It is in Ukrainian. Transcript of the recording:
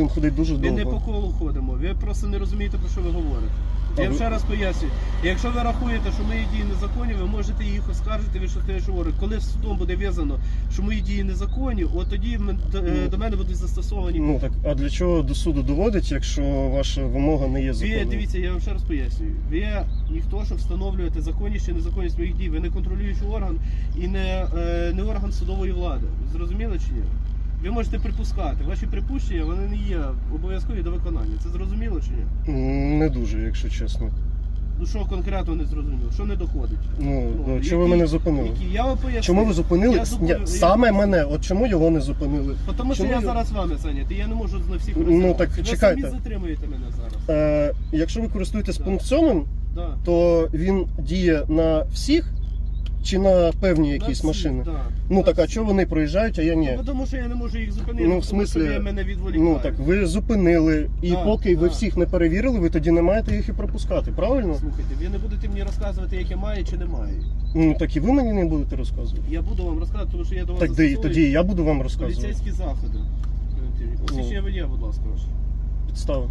будемо ходити дуже Ми не по колу ходимо. Ви просто не розумієте, про що ви говорите. Я вам ще раз пояснюю. Якщо ви рахуєте, що мої дії незаконні, ви можете їх оскаржити, ви що те, що говорите. Коли судом буде в'язано, що мої дії незаконні, от тоді мен- до, е, Ну. до мене будуть застосовані. Ну так, а для чого до суду доводить, якщо ваша вимога не є Ви законною? дивіться, я вам ще раз пояснюю. Ви ніхто, щоб встановлювати законність чи незаконність своїх дій. Ви не контролюючий орган і не, е, не орган судової влади. Зрозуміло чи ні? Ви можете припускати. Ваші припущення вони не є обов'язкові до виконання. Це зрозуміло чи ні? Не дуже, якщо чесно. Ну що конкретно не зрозуміло? Що не доходить? Ну, Ну, чого ви які- мене зупинили? Які? Я вам поясню. Чому ви зупинили? Я зупинив- Ні, Саме мене, от чому його не зупинили? Тому що Чому я ви- зараз вами зайнятий, я не можу на всіх Ну, так Ви чекайте. самі затримуєте мене зараз. Е, якщо ви користуєтесь Да. пункт 7, Да. то він діє на всіх чи на певні якісь машини? Да. Ну так, а чого вони проїжджають, а я ні? Ну, тому що я не можу їх зупинити, Ну, в тому що мене відволікаєте. Ну так ви зупинили, і Да, поки ви всіх не перевірили, ви тоді не маєте їх і пропускати, правильно? Слухайте, ви не будете мені розказувати, яке маю чи не маю. Ну так і ви мені не будете розказувати. Я буду вам розказувати, тому що я до вас Так де, тоді я буду вам розказувати. поліцейські заходи. Посвідчення водія, будь ласка, ваше. Підстава.